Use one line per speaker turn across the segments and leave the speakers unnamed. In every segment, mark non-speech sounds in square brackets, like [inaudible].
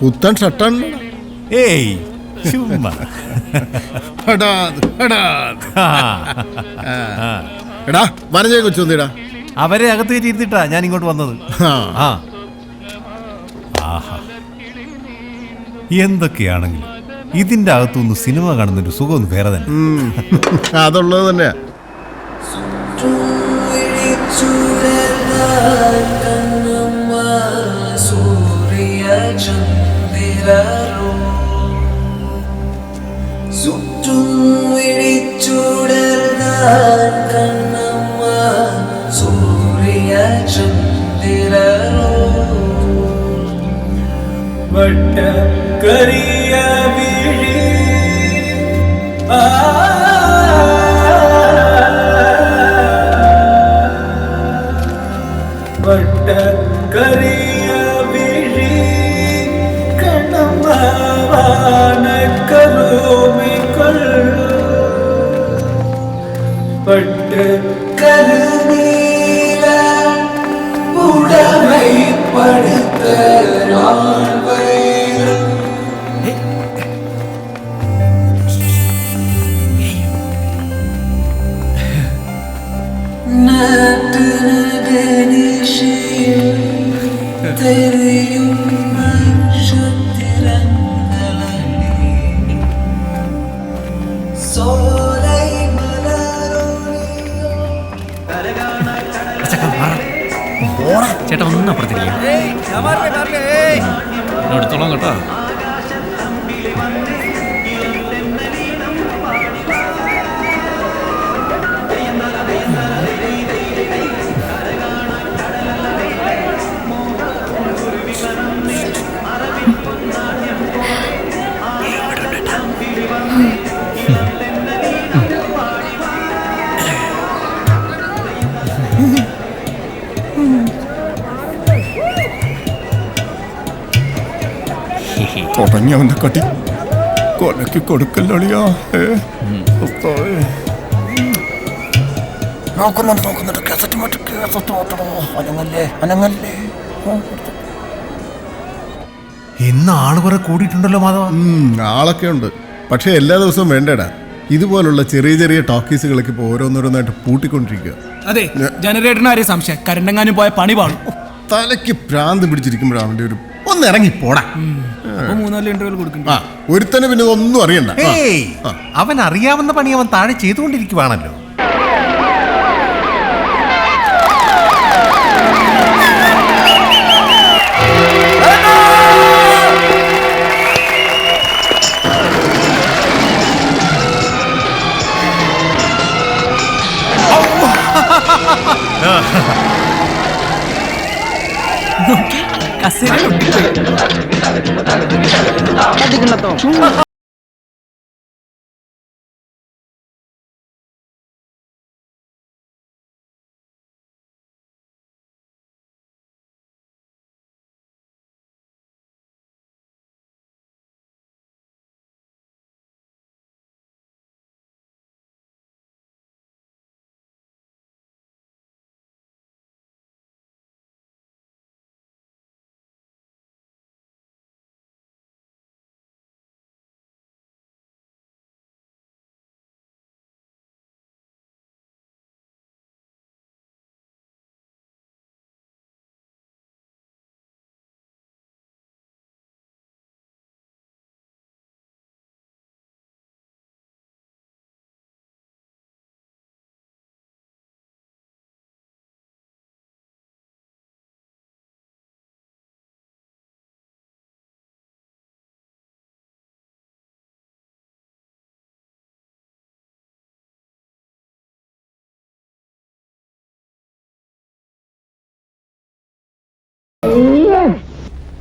പുത്തൻ ഷട്ടൺ.
ഏയ് ചുമ്മാ.
എടാ വനജയെ കൊച്ചു വന്നിടാ.
അവരെ അകത്ത് കയറ്റി ഇരുത്തിട്ടാ ഞാൻ ഇങ്ങോട്ട് വന്നത്. എന്തൊക്കെയാണെങ്കിലും. ഇതിന്റെ അകത്തുനിന്ന് സിനിമ കാണുന്നൊരു സുഖം വേറെ തന്നെ.
ഉം. അതുള്ളത് തന്നെയാ.
ചുറ്റും வட்ட கரிய விழி. வட்ட கரிய விழி. கண்ணம்மாவான கரு. [laughs]
ചേട്ടാ ഒന്നും അപ്പുറത്തിരിക്കും. എടുത്തോളാം കേട്ടോ.
തുടങ്ങിയവന്റെ കട്ടി കൊലക്ക് കൊടുക്കല്ലോളിയാ നോക്കുന്നുണ്ട് നോക്കുന്നുണ്ട്. കാസറ്റ് മാറ്റി കാസറ്റ് മാറ്റണോ? അനങ്ങല്ലേ അനങ്ങല്ലേ?
ഇന്ന് ആൾ കുറെ കൂടിയിട്ടുണ്ടല്ലോ മാധവ.
ഉം, ആളൊക്കെ ഉണ്ട്. പക്ഷെ എല്ലാ ദിവസവും വേണ്ടടാ. ഇതുപോലുള്ള ചെറിയ ചെറിയ ടോക്കീസുകളൊക്കെ ഇപ്പോൾ ഓരോന്നോരോന്നായിട്ട് പൂട്ടിക്കൊണ്ടിരിക്കുക
അതെ ജനറേറ്ററിന് ആരെയും സംശയം? കരണ്ടെങ്ങാനും പോയ പണി പാടും
തലയ്ക്ക് പ്രാന്ത് പിടിച്ചിരിക്കുമ്പോഴാണ് അവന്റെ ഒരു ഒന്ന് ഇറങ്ങി പോടാ. ആ ഒരുത്തന് പിന്നെ ഒന്നും അറിയണ്ട. ആ,
ഏയ്
ആ.
അവൻ അറിയാവുന്ന പണി അവൻ താഴെ ചെയ്തുകൊണ്ടിരിക്കുവാണല്ലോ.
কাছে।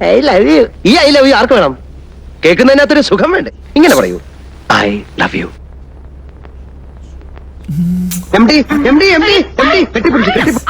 I love you. ഈ ഐ ലവ് യു ആർക്ക് വേണം? കേൾക്കുന്നതിനകത്തൊരു സുഖം വേണ്ടേ? ഇങ്ങനെ പറയൂ. I love you. M D M D M D M D. കെട്ടിപ്പിടിച്ചു കെട്ടിപ്പിടിച്ചു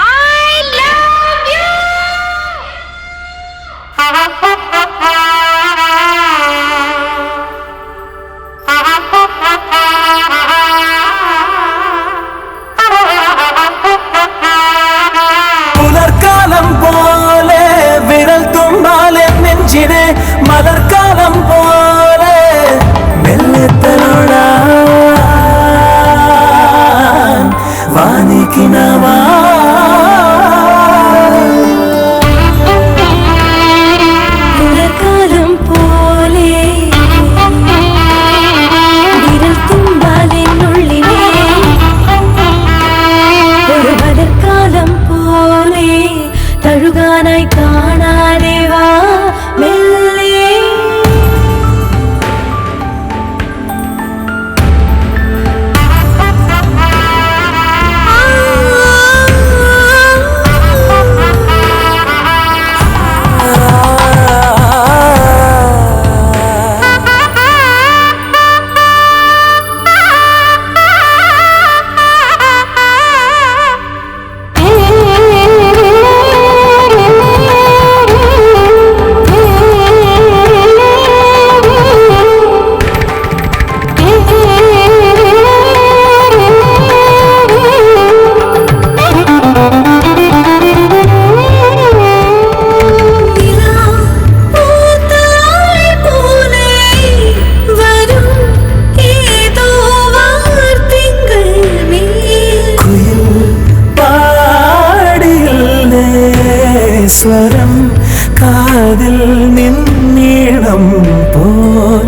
നിന്നീളം പോൽ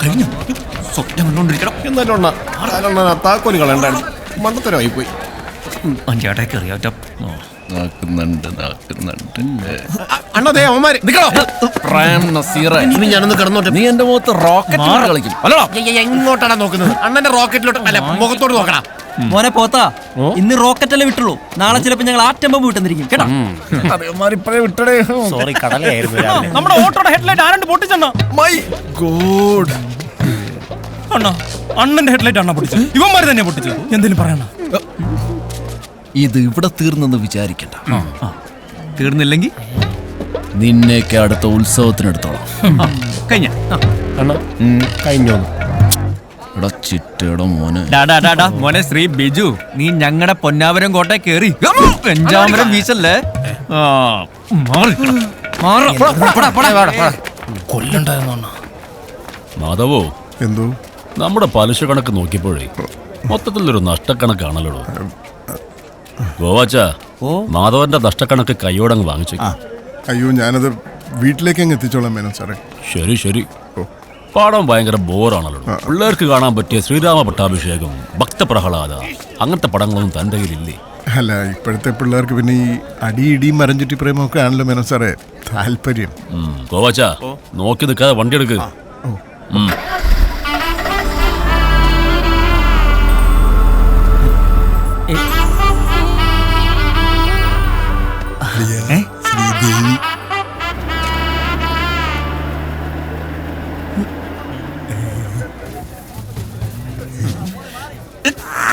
കഴിഞ്ഞു? സ്വപ്നം കണ്ടോണ്ടിരിക്കണം.
എന്നാലും താക്കോൽ കളയണ്ടായിരുന്നു. മണ്ടത്തരമായി പോയി
അഞ്ചേട്ടേക്ക് അറിയാറ്റ
നാക്കുന്നുണ്ട് നാക്കുന്നുണ്ട്.
അണ്ണതേ അവന്മാര്.
പ്രേം നസീറെ.
ഇനി ഞാനൊന്ന് കിടന്നോട്ടെ.
നീ എന്റെ മുഖത്ത് റോക്കറ്റ് കളിക്കും. അല്ലടാ
എങ്ങോട്ടാണ് നോക്കുന്നത്? അണ്ണന്റെ റോക്കറ്റിലോട്ട് അല്ല മുഖത്തോട് നോക്കടാ.
മോനെ പോത്താ ഇന്ന് റോക്കറ്റ് അല്ലേ വിട്ടുള്ളൂ. നാളെ ചിലപ്പോ ഞങ്ങൾ ആറ്റം ബോംബ് വിട്ടുന്നിരിക്കും കേട്ടോ?
വിട്ടടേ?
സോറി കടലായിരുന്നു രാവിലെ.
നമ്മുടെ ഓട്ടോയുടെ ഹെഡ്ലൈറ്റ് ആരണ്ട് പൊട്ടിച്ചെണ്ണ
മൈ ഗോഡ്
അണ്ണ അണ്ണന്റെ ഹെഡ്ലൈറ്റ് അണ്ണ പൊട്ടിച്ചത്? ഇവന്മാര് തന്നെ എന്തെങ്കിലും പറയണ?
ഇത് ഇവിടെ തീർന്നെന്ന് വിചാരിക്കണ്ട.
തീർന്നില്ലെങ്കിൽ?
നിന്നെയൊക്കെ അടുത്ത ഉത്സവത്തിനെടുത്തോളാം.
കഴിഞ്ഞ.
കഴിഞ്ഞോ
എടാ മോനെ.
ശ്രീ ബിജു നീ ഞങ്ങളുടെ പൊന്നാവരം കോട്ടെ കേറി. പെഞ്ചാമരം വീശല്ലേ?
മാധവോ
എന്തോ?
നമ്മുടെ പലിശ കണക്ക് നോക്കിയപ്പോഴേ മൊത്തത്തിലൊരു നഷ്ടക്കണക്കാണല്ലോ ഗോവാച്ച മാധവന്റെ നഷ്ടക്കണക്ക് കൈയോടങ്ങ് വാങ്ങിച്ചു
അയ്യോ ഞാനത് വീട്ടിലേക്ക് അങ്ങ് എത്തിച്ചോളാം മേനോ സാറേ.
ശരി ശരി. പാടം ഭയങ്കര ബോറാണല്ലോ. പിള്ളേർക്ക് കാണാൻ പറ്റിയ ശ്രീരാമ പട്ടാഭിഷേകം ഭക്തപ്രഹ്ലാദ അങ്ങനത്തെ പടങ്ങളൊന്നും തന്റെ കയ്യിലില്ലേ?
അല്ല ഇപ്പോഴത്തെ പിള്ളേർക്ക് പിന്നെ ഈ അടി ഇടിയും മരഞ്ചുറ്റി പ്രേമൊക്കെ ആണല്ലോ മേനോ സാറേ. താല്പര്യം.
ഗോവാച്ചാ നോക്കി നിൽക്കാതെ വണ്ടി എടുക്ക്.
ശ്രീദേവി.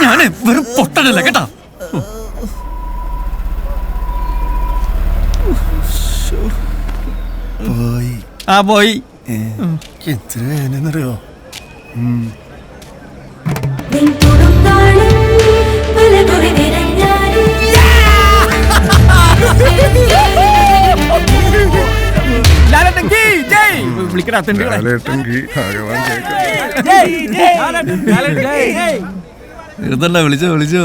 ഞാൻ വെറും പൊട്ടനല്ല കേട്ടാ?
പോയി.
ആ പോയി.
എത്ര വേനെന്നറിയോ
നിൻകുടുംബാളും പലകുറി നിറഞ്ഞാലും.
വിളിക്കടാ ഇതല്ല വിളിച്ചോ വിളിച്ചോ.